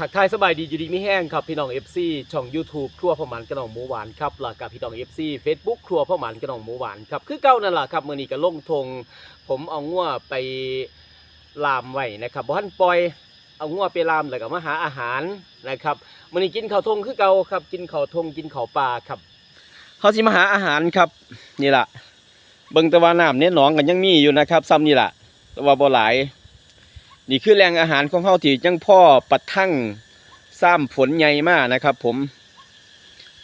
ทักทายสบายดีอยู่ดีไม่แห้งครับพี่น้อง FC ช่อง YouTube ครัวพ่อหมันกระหน่องหมูหวานครับแล้วกับพี่น้อง FC Facebook ครัวพ่อหมันกระหน่องหมูหวานครับคือเก้านั่นแหละครับมื้อนี้ก็ลงทง ผมเอางัวไปลามไว้นะครับบ่ทันปล่อยเอางัวไปลามแล้วก็มาหาอาหารนะครับมื้อนี้กินข้าวทงคือเก่าครับ กินข้าวทงกินข้าวปลาครับเฮาสิมาหาอาหารครับนี่ล่ะเบิงต่ว่าน้ำเนี่ยหนองกันยังมีอยู่นะครับซ้ำนี่ล่ะต่ว่าบ่หลาย นี่คือแรงอาหารของเขาที่จังพ่อปัดทั่งซ้ำฝนใหญ่มากนะครับ ผม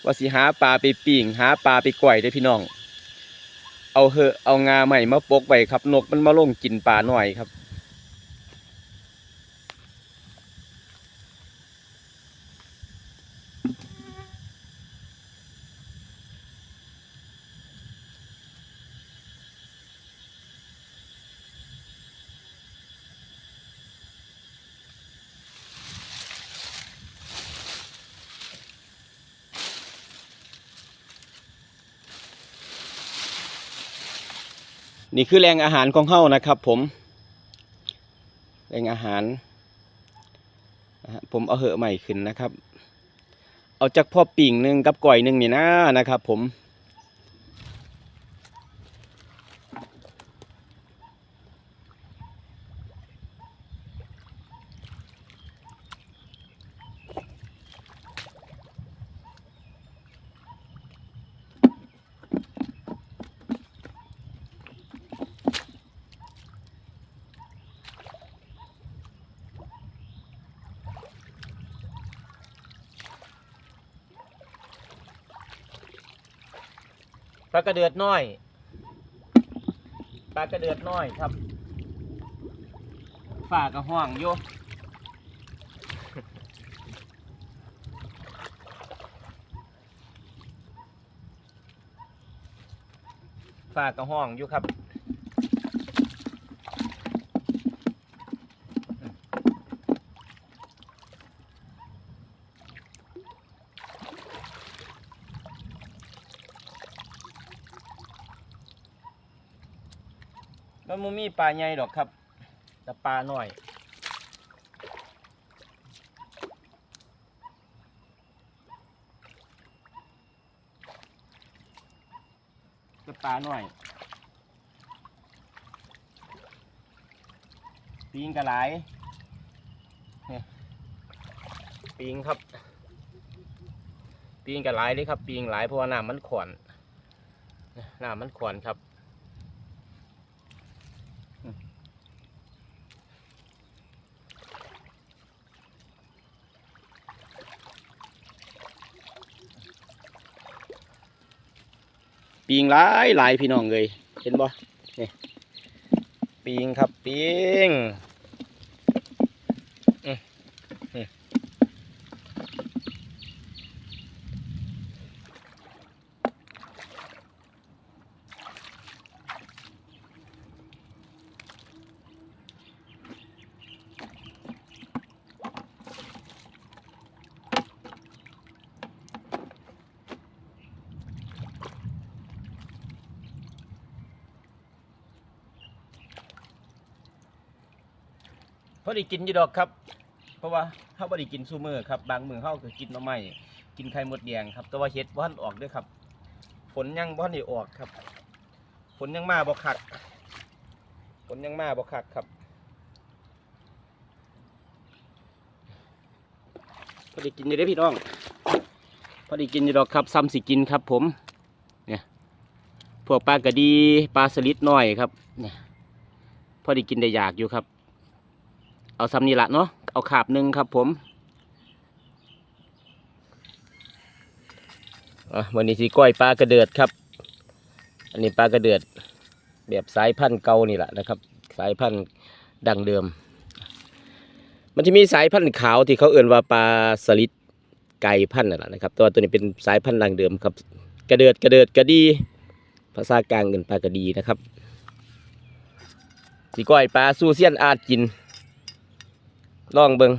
ว่าสิหาปลาไปปิ่งหาปลาไปก่อยได้พี่น้อง เอาเหอะเอางาใหม่มาปกไว้ครับ นกมันมาลงกินปลาหน่อยครับ นี่คือแรงอาหารของเขานะครับ ผม แรงอาหารผมเอาเหอะใหม่ขึ้นนะครับ เอาจากพ่อปิ่งหนึ่งกับก่อยหนึ่งนี่นะนะครับ ผม ปลากระเดือดน้อยปลากระเดือดน้อยครับฝ่ากระห้องโยฝ่ากระห้องอยู่ครับ มันบ่มีปลาใหญ่ดอกครับ แต่ปลาหน่อย แต่ปลาหน่อยปิงกระไหลเนี่ยปิงครับปิงกระไหลเลยครับปิงหลายเพราะว่าน้ำมันขวนน้ำมันขวนครับ ปีงหลายหลายพี่น้องเลยเห็นบ่นี่ปีงครับปีง อด้กินอยู่ดอกครับ เพราะว่าเขาบ่ได้กินซูเมือครับบางมือเขาก็กินหน่อไม้กินไข่มดแดงครับ แต่ว่าเฮ็ดบ่ทันออกด้วยครับ ฝนยังบ่ทันได้ออกครับ ฝนยังมาบ่คักฝนยังมาบ่คักครับพอด้กินอยู่เด้อพี่น้อง พอด้กินอยู่ดอกครับซ้ำสิกินครับผมเนี่ยพวกปลากระดีปลาสลิดน้อยครับเนี่ยพอด้กินได้อยากอยู่ครับ เอาซ้ำนี่ละเนาะเอาขาบหนึ่งครับผมอะวันนี้สีก้อยปลากระเดือดครับ อันนี้ปลากระเดือด แบบสายพันธุ์เก่านี่แหละนะครับ สายพันธุ์ดังเดิม มันจะมีสายพันธุ์ขาวที่เขาเอื่นว่าปลาสลิดไก่พันธุ์นั่นแหละนะครับแตัวาตัวนี้เป็นสายพันธุ์ดังเดิมครับ กระเดือดกระเดือดกระดี ภาษากลางเงินปลากระดีนะครับสีก้อยปลาซูเซียนอาจกิน ลองเบิง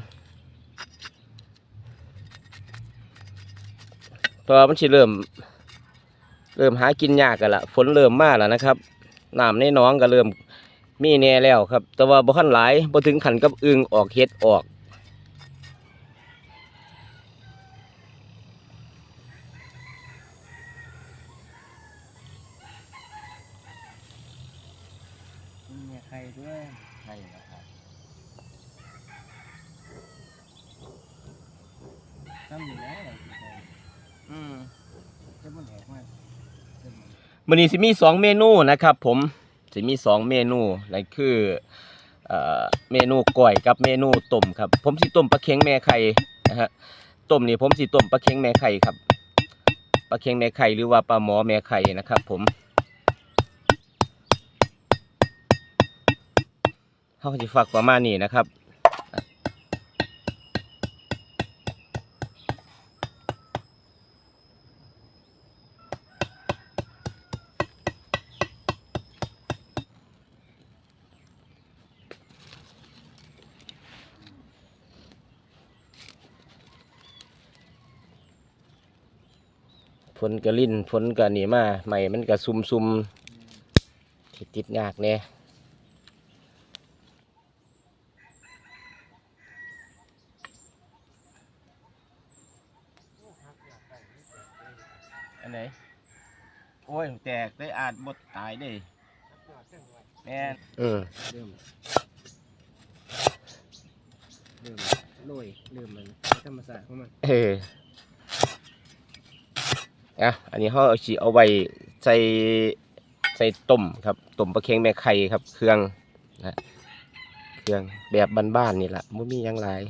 เพราะว่ามันสิเริ่ม เริ่มหากินยากกันละฝนเริ่มมาแล้วนะครับน้ำในน้องก็เริ่มมีแน่แล้วครับ แต่ว่าบ่ขันหลายบ่ถึงขันกับอึงออกเฮ็ดออก ทำอยู่แล้ว อืม จะมันแหกมาก วันนี้สิมีสองเมนูนะครับ ผมสิมีสองเมนูนั่นคือเอเมนูก้อยกับเมนูต้มครับ ผมสิต้มปลาเค็งแม่ไข่นะฮะต้มนี่ผมสิต้มปลาเค็งแม่ไข่ครับปลาเค็งแม่ไข่หรือว่าปลาหมอแม่ไข่นะครับ ผมเขาจะฝักประมาณนี้นะครับ ฝนกระลิ่นฝนกระหนีมาใหม่มันกระซุมซุมๆที่ติดยากเนี่ยอันไหนโอ้ยแตกได้อาจบดตายได้แม่นอืมเริ่มเริ่มโรยเริ่มมันธรรมศาสตร์ของมันเออ อะอันนี้เขาเอาฉีเอาไว้ใส่ใส่ต้มครับต้มปลาเค็งแม่ไข่ครับ เครื่องนะเครื่องแบบบ้านๆนี่แหละบ่มีหยังหลาย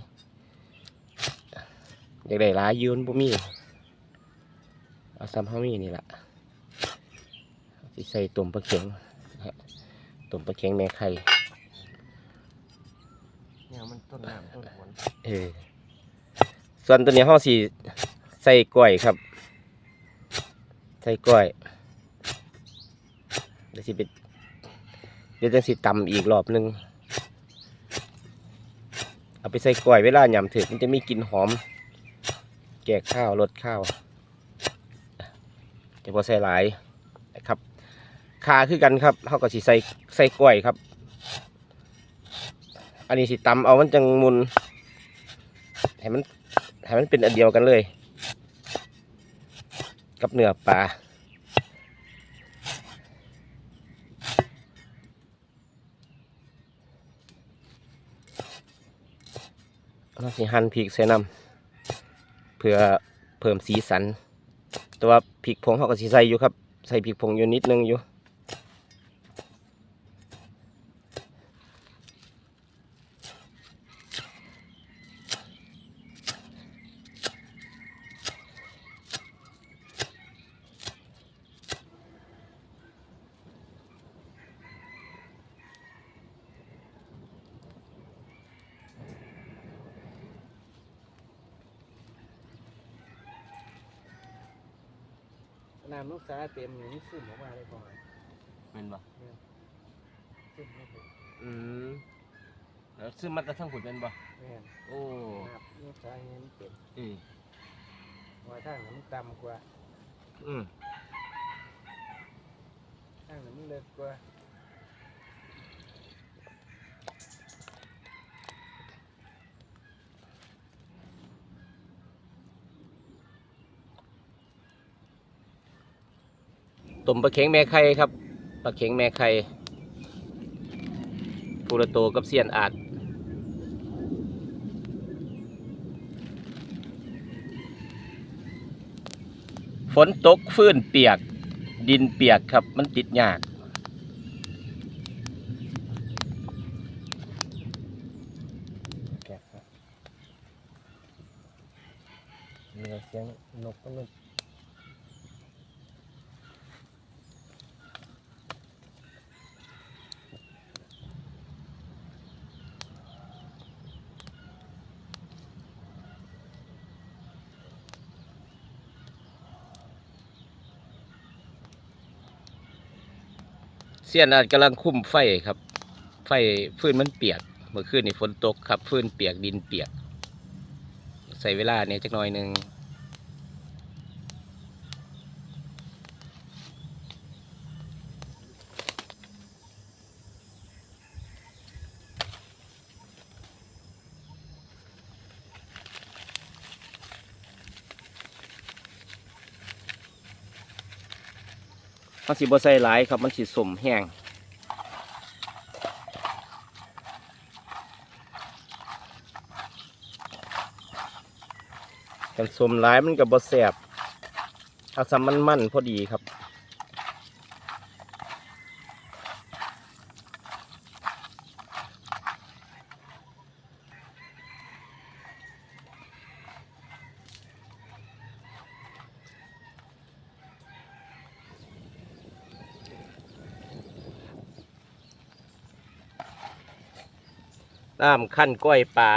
อยากได้หลายอยืนบ่มีเอาซ้ำเฮามีนี่แหละสิใส่ต้มปลาเค็งนะฮะต้มปลาเค็งแม่ไข่เนี่ยมันต้นน้ำต้นฝนเออส่วนตัวนี้เฮาสิใส่กล้วยครับ ใส่กล้วยเดี๋ยวสิไปเดี๋ยวจังสิตำอีกรอบหนึงเอาไปใส่กล้วยเวลาหยำถึกมันจะมีกลิ่นหอม แก่ข้าวรสข้าวจะพอใส่หลายนะครับคาคือกันครับเขาก็สิใส่ใส่กล้วยครับ อันนี้สิตำเอามันจังมุนให้มันให้มันเป็นอันเดียวกันเลย กับเนื้อปลาเราสิหั่นพริกใส่น้ำเพื่อเพิ่มสีสัน แต่ว่าพริกผงเขาก็สิใส่อยู่ครับ ใส่พริกผงอยู่นิดนึงอยู่ น้ำลูกสาเต็มอย่างนี้ซึมออกมาเลยก่อนเป็นปะซึมไม่ถึงอืมแล้วซื้อมาแต่ทั้งผุดเป็นปะแม่นโอ้น้ำลูกสาอย่างนี้มันเต็มอืมว่าทางนั้นมันต่ำกว่าอืมทางนั้นมันเล็กกว่า ต้มปลาเข็งแม่ไข่ครับปลาเข็งแม่ไข่ปูระโตกับเสียนอาดฝนตกฟื้นเปียกดินเปียกครับมันติดยากเนื้อเสียงนกมัน เสียนอาดกำลังคุ้มไฟครับ ไฟฟืนมันเปียก เมื่อคืนนี่ฝนตกครับ ฟืนเปียกดินเปียก ใส่เวลาเนี่ยจักหน่อยหนึ่ง มันสีบใส่หลายครับมันสีสมแห้งกันสมร้ายมันกับบแสบเอาซ้ำมันมันพอดีครับ น้ำขั้นก้อยปลา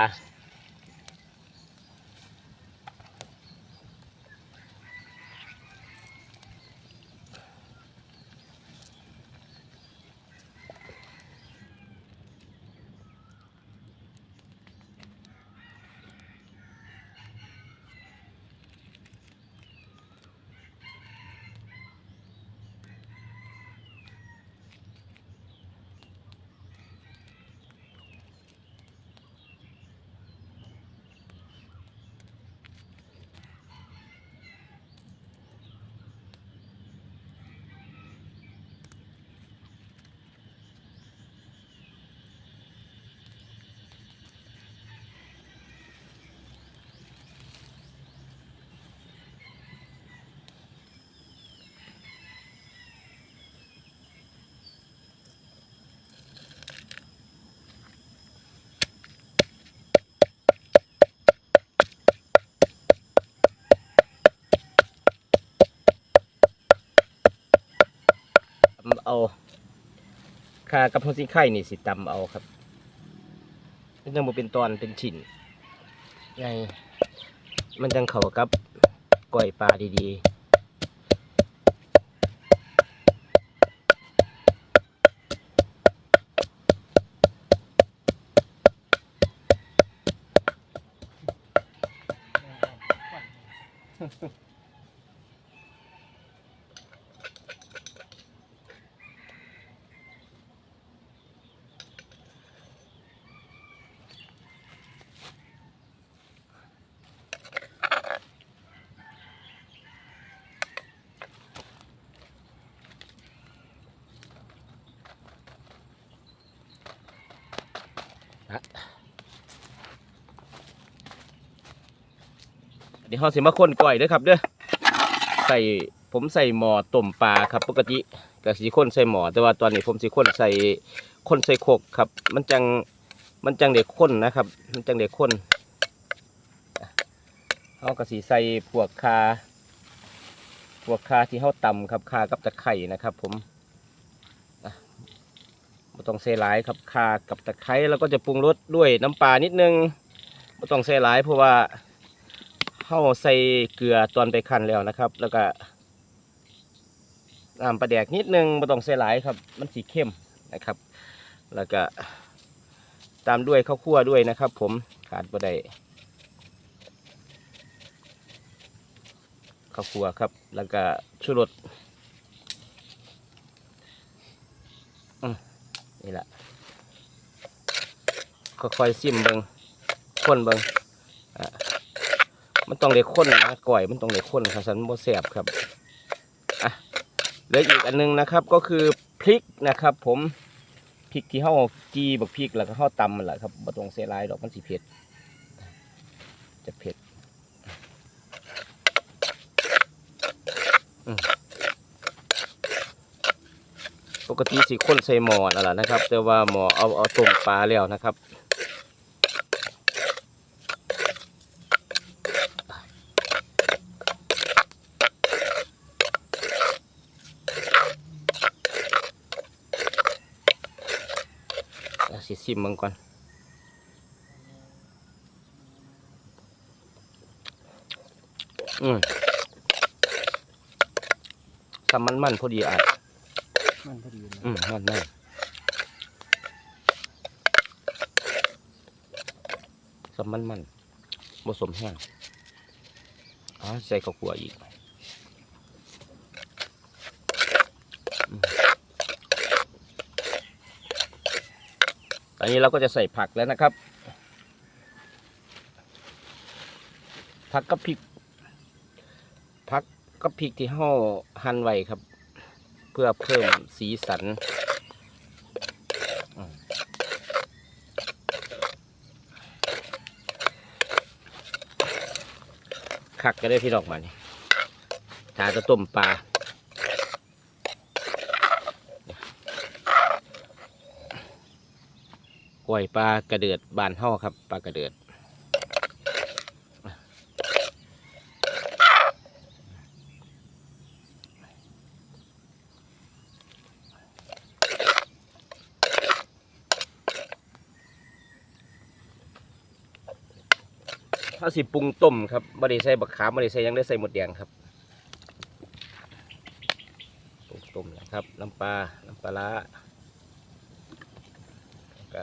ำเอาคากับพงสีไข่นี่สิตำเอาครับมันยังบ่เป็นตอนเป็นชิ้นไงมันจังเข้ากับก้อยปลาดีๆ เดี๋ยวเราสิมาคนก้อยเด้อครับเด้อใส่ผมใส่หม้อต้มปลาครับ ปกติก็สิคนใส่หม้อแต่ว่าตอนนี้ผมสิคนใส่คนใส่โคกครับ มันจังมันจังเด็กข้นนะครับ มันจังเด็กข้นเอากระสีใส่พวกคาพวกคาที่เขาตำครับคากับตะไคร่นะครับ ผมไม่ต้องใส่หลายครับคากับตะไคร้แล้วก็จะปรุงรสด้วยน้ำปลานิดนึงไม่ต้องใส่หลายเพราะว่า เขาใส่เกลือตอนไปคั่นแล้วนะครับ แล้วก็น้ำปลาแดกนิดนึงไม่ต้องใส่หลายครับ มันสีเข้มนะครับ แล้วก็ตามด้วยข้าวคั่วด้วยนะครับ ผมขาดบ่ได้ข้าวคั่วครับ แล้วก็ชูรสอืมนี่แหละค่อยๆซิมเบิงข้นเบิงอะ มันต้องเล็กข้นนะก่อยมันต้องเล็กข้นครับสันโมแสบครับอะเหลืออีกอันนึงนะครับก็คือพริกนะครับ ผมพริกที่เฮาจีบักพริกแล้วก็เฮาตำมันแหละครับบ่ต้องเสียหลายดอกมันสิเผ็ด จะเผ็ดปกติสิคนใส่หมอนั่นแหละนะครับ แต่ว่าหมอเอาเอาต้มปลาแล้วนะครับ สิซิมมันก่อนอืมทำมันมันๆพอดีอะมันพอดีนะอืมนั่นนั่นสมมันมันผสมแห้งอ๋อใส่ข้าวคั่วอีกอืมต อนนี้เราก็จะใส่ผักแล้วนะครับ ผักกับพริก ผักกับพริกที่ห่อหั่นไว้ครับ เพื่อเพิ่มสีสันอืมขคักก็ได้พี่น้องมานี่ทาจะต้มปลา กล้วยปลากระเดือดบานเฮาครับปลากระเดือดถ้าสิปรุงต้มครับไม่ได้ใส่บักขามไม่ได้ใส่ยังได้ใส่หมดแดงครับปรุงต้มนะครับน้ำปลาน้ำปลาร้าแล้วก็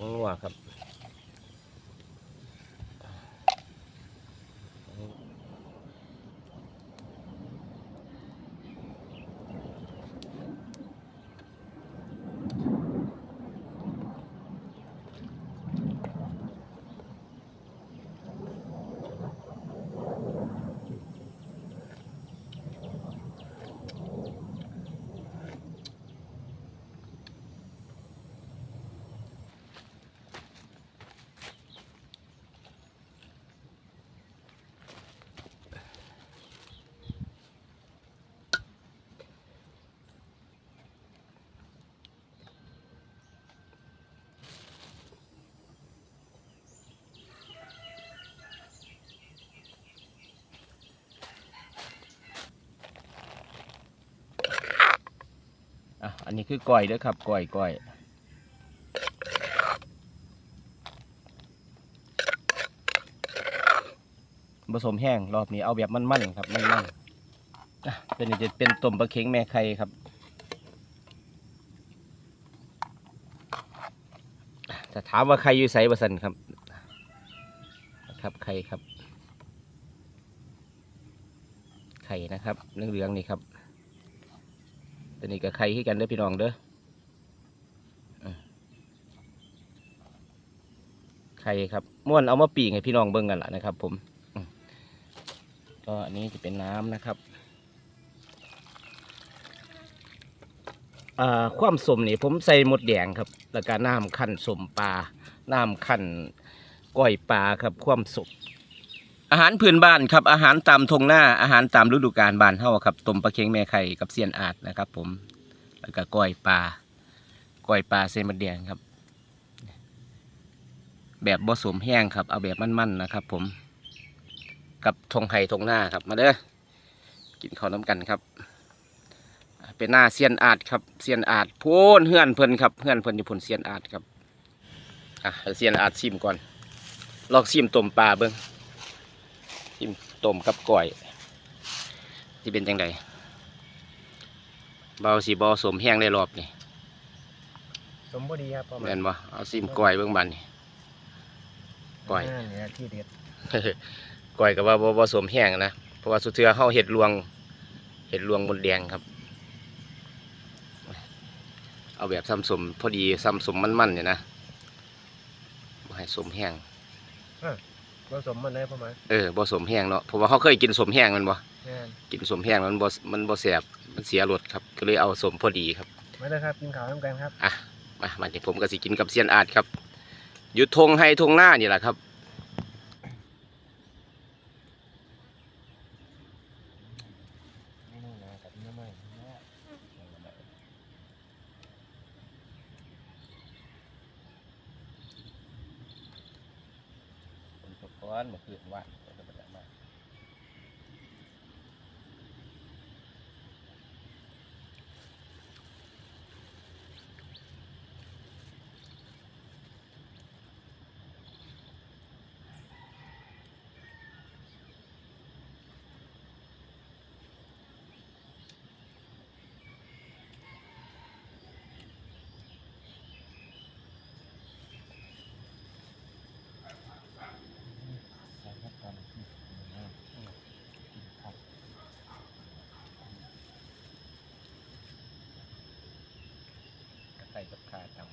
ผงนัวครับ อันนี้คือก้อยเด้อครับก้อยก้อยผสมแห้งรอบนี้เอาแบบมันๆครับมันๆอะเป็นจะเป็นต้มปลาเค็งแม่ไข่ครับจะถามว่าใครอยู่ไสบสันครับนะครับไข่ครับ ไข่นะครับเหลืองๆนี่ครับ ตัวนี้กับไข่ให้กันเด้อพี่น้องเด้อไข่ครับม้วนเอามาปีงให้พี่น้องเบิ่งกันละนะครับ ผมก็อันนี้จะเป็นน้ำนะครับอ่าความสมนี่ผมใส่หมดแดงครับ แล้วก็น้ำขั้นสมปลาน้ำขั้นก้อยปลาครับ ความสม อาหารพื้นบ้านครับอาหารตามทงหน้าอาหารตามฤดูกาลบ้านเฮาครับต้มปลาเค็งแม่ไข่กับเสียนอาดนะครับ ผมแล้วก็ก้อยปลาก้อยปลาเส้นมะแดงครับ แบบผสมแห้งครับ เอาแบบมันๆนะครับ ผม กับทงไห่ทงหน้าครับ มาเด้อกินข้าวน้ำกันครับ เป็นหน้าเซียนอาดครับเซียนอาดพูนเฮือนเพิ่นครับเฮือนเพิ่นอยู่พุ่นเซียนอาดครับอะเซียนอาดชิมก่อน ลอกชิมต้มปลาเบิ้ง ต้มกับก้อยที่เป็นจังไดเบาสีบอสมแห้งได้รอบนี่สมบูรณ์ครับประมาแม่ณนบ่เอาซิมก้อยเบิ่งบัดนี่ก้อยาเนี่ยที่เด็ดก้อยก็ว่าบ่บ่สมแห้งนะเพราะว่าสุดเทือเฮาเห็ดรวง เห็ดรวงบนแดงครับ เอาแบบซ้ำสมพอดีซ้ำสมมันๆเนี่ยนะบ่ให้สมแห้ง ผสมมันได้ประมาณเออบ่สมแห้งเนาะเพราะว่าเขาเคยกินสมแห้งแมันบ่งานกินสมแห้งมันบ่มันบ่แซ่บมันเสียรสครับ ก็เลยเอาสมพอดีครับมาเลยครับกินข้าวน้ำกันครับ อะมามาเดี๋ยวผมก็สิกินกับเซียนอาดครับอยู่ทงให้ทงหน้านี่แหละครับ เมนูนะกับเนื้อไหม้ ผมตะก้อนมาคืนว่ามาใส่กับ ขาดำครับ